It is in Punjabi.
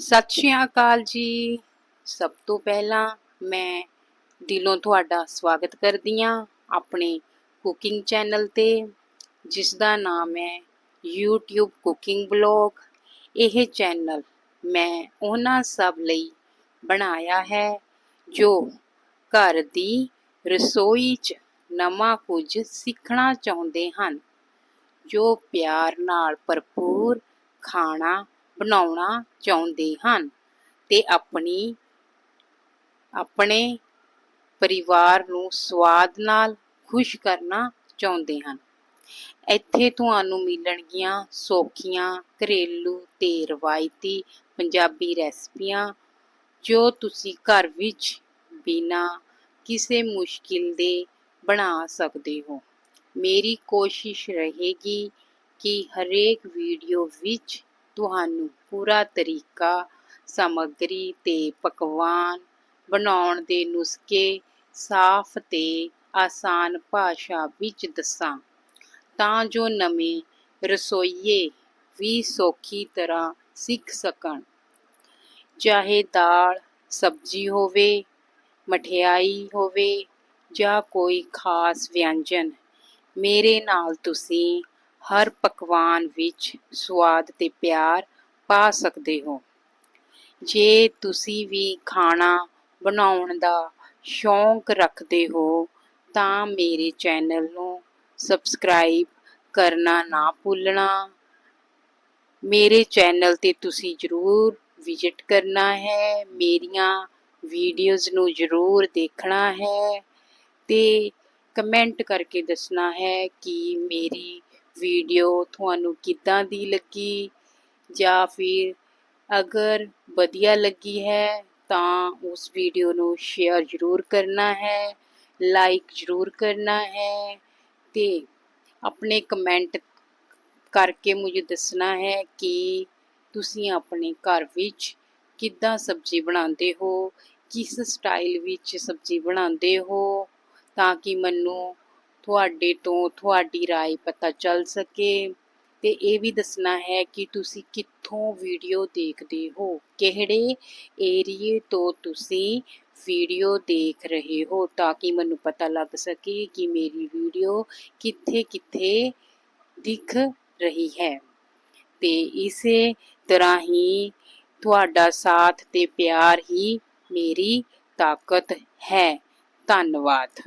ਸਤਿ ਸ਼੍ਰੀ ਅਕਾਲ ਜੀ। ਸਭ ਤੋਂ ਪਹਿਲਾਂ ਮੈਂ ਦਿਲੋਂ ਤੁਹਾਡਾ ਸਵਾਗਤ ਕਰਦੀ ਹਾਂ ਆਪਣੇ ਕੁਕਿੰਗ ਚੈਨਲ ਤੇ ਜਿਸ ਦਾ ਨਾਮ ਹੈ YouTube ਕੁਕਿੰਗ ਬਲੌਗ ਇਹ ਚੈਨਲ ਮੈਂ ਉਹਨਾਂ ਸਭ ਲਈ ਬਣਾਇਆ ਹੈ ਜੋ ਘਰ ਦੀ ਰਸੋਈ 'ਚ ਨਵਾਂ ਕੁਝ ਸਿੱਖਣਾ ਚਾਹੁੰਦੇ ਹਨ, ਜੋ ਪਿਆਰ ਨਾਲ ਭਰਪੂਰ ਖਾਣਾ ਬਣਾਉਣਾ ਚਾਹੁੰਦੇ ਹਨ ਤੇ ਆਪਣੀ, ਆਪਣੇ ਪਰਿਵਾਰ ਨੂੰ ਸਵਾਦ ਨਾਲ ਖੁਸ਼ ਕਰਨਾ ਚਾਹੁੰਦੇ ਹਨ। ਇੱਥੇ ਤੁਹਾਨੂੰ ਮਿਲਣਗੀਆਂ ਸੌਖੀਆਂ ਘਰੇਲੂ ਤੇ ਰਵਾਇਤੀ ਪੰਜਾਬੀ ਰੈਸਪੀਆਂ ਜੋ ਤੁਸੀਂ ਘਰ ਵਿੱਚ ਬਿਨਾਂ ਕਿਸੇ ਮੁਸ਼ਕਿਲ ਦੇ ਬਣਾ ਸਕਦੇ ਹੋ। ਮੇਰੀ ਕੋਸ਼ਿਸ਼ ਰਹੇਗੀ ਕਿ ਹਰੇਕ ਵੀਡੀਓ ਵਿੱਚ ਤੁਹਾਨੂੰ ਪੂਰਾ ਤਰੀਕਾ, ਸਮੱਗਰੀ ਤੇ ਪਕਵਾਨ ਬਣਾਉਣ ਦੇ ਨੁਸਖੇ ਸਾਫ਼ ਤੇ ਆਸਾਨ ਭਾਸ਼ਾ ਵਿੱਚ ਦੱਸਾਂ। ਤਾਂ ਜੋ ਨਵੇਂ ਰਸੋਈਏ ਵੀ ਸੌਖੀ ਤਰ੍ਹਾਂ ਸਿੱਖ ਸਕਣ। ਚਾਹੇ ਦਾਲ, ਸਬਜ਼ੀ ਹੋਵੇ, ਮਠਿਆਈ ਹੋਵੇ ਜਾਂ ਕੋਈ ਖਾਸ ਵਿਅੰਜਨ, ਮੇਰੇ ਨਾਲ ਤੁਸੀਂ ਹਰ ਪਕਵਾਨ ਵਿੱਚ ਸਵਾਦ ਤੇ ਪਿਆਰ ਪਾ ਸਕਦੇ ਹੋ। ਜੇ ਤੁਸੀਂ ਵੀ ਖਾਣਾ ਬਣਾਉਣ ਦਾ ਸ਼ੌਂਕ ਰੱਖਦੇ ਹੋ, ਤਾਂ ਮੇਰੇ ਚੈਨਲ ਨੂੰ ਸਬਸਕ੍ਰਾਈਬ ਕਰਨਾ ਨਾ ਭੁੱਲਣਾ। ਮੇਰੇ ਚੈਨਲ ਤੇ ਤੁਸੀਂ ਜ਼ਰੂਰ ਵਿਜ਼ਿਟ ਕਰਨਾ ਹੈ। ਮੇਰੀਆਂ ਵੀਡੀਓਜ਼ ਨੂੰ ਜ਼ਰੂਰ ਦੇਖਣਾ ਹੈ ਤੇ ਕਮੈਂਟ ਕਰਕੇ ਦੱਸਣਾ ਹੈ ਕਿ ਮੇਰੀ ਵੀਡੀਓ ਤੁਹਾਨੂੰ ਕਿੱਦਾਂ ਦੀ ਲੱਗੀ? ਜਾਂ ਫਿਰ ਅਗਰ ਵਧੀਆ ਲੱਗੀ ਹੈ, ਤਾਂ ਉਸ ਵੀਡੀਓ ਨੂੰ ਸ਼ੇਅਰ ਜ਼ਰੂਰ ਕਰਨਾ ਹੈ ਲਾਈਕ ਜ਼ਰੂਰ ਕਰਨਾ ਹੈ ਤੇ ਆਪਣੇ ਕਮੈਂਟ ਕਰਕੇ ਮੈਨੂੰ ਦੱਸਣਾ ਹੈ ਕਿ ਤੁਸੀਂ ਆਪਣੇ ਘਰ ਵਿੱਚ ਕਿੱਦਾਂ ਸਬਜ਼ੀ ਬਣਾਉਂਦੇ ਹੋ, ਕਿਸ ਸਟਾਈਲ ਵਿੱਚ ਸਬਜ਼ੀ ਬਣਾਉਂਦੇ ਹੋ, ਤਾਂ ਕਿ ਮੈਨੂੰ ਤੁਹਾਡੇ ਤੋਂ ਤੁਹਾਡੀ رائے ਪਤਾ ਚੱਲ ਸਕੇ ਤੇ ਇਹ ਵੀ ਦੱਸਣਾ ਹੈ ਕਿ ਤੁਸੀਂ ਕਿੱਥੋਂ ਵੀਡੀਓ ਦੇਖਦੇ ਹੋ ਕਿਹੜੇ ਏਰੀਏ ਤੋਂ ਤੁਸੀਂ ਵੀਡੀਓ ਦੇਖ ਰਹੇ ਹੋ ਤਾਂ ਕਿ ਮੈਨੂੰ ਪਤਾ ਲੱਗ ਸਕੇ ਕਿ ਮੇਰੀ ਵੀਡੀਓ ਕਿੱਥੇ ਕਿੱਥੇ ਦਿਖ ਰਹੀ ਹੈ ਤੇ ਇਸੇ ਤਰ੍ਹਾਂ ਹੀ ਤੁਹਾਡਾ ਸਾਥ ਤੇ ਪਿਆਰ ਹੀ ਮੇਰੀ ਤਾਕਤ ਹੈ ਧੰਨਵਾਦ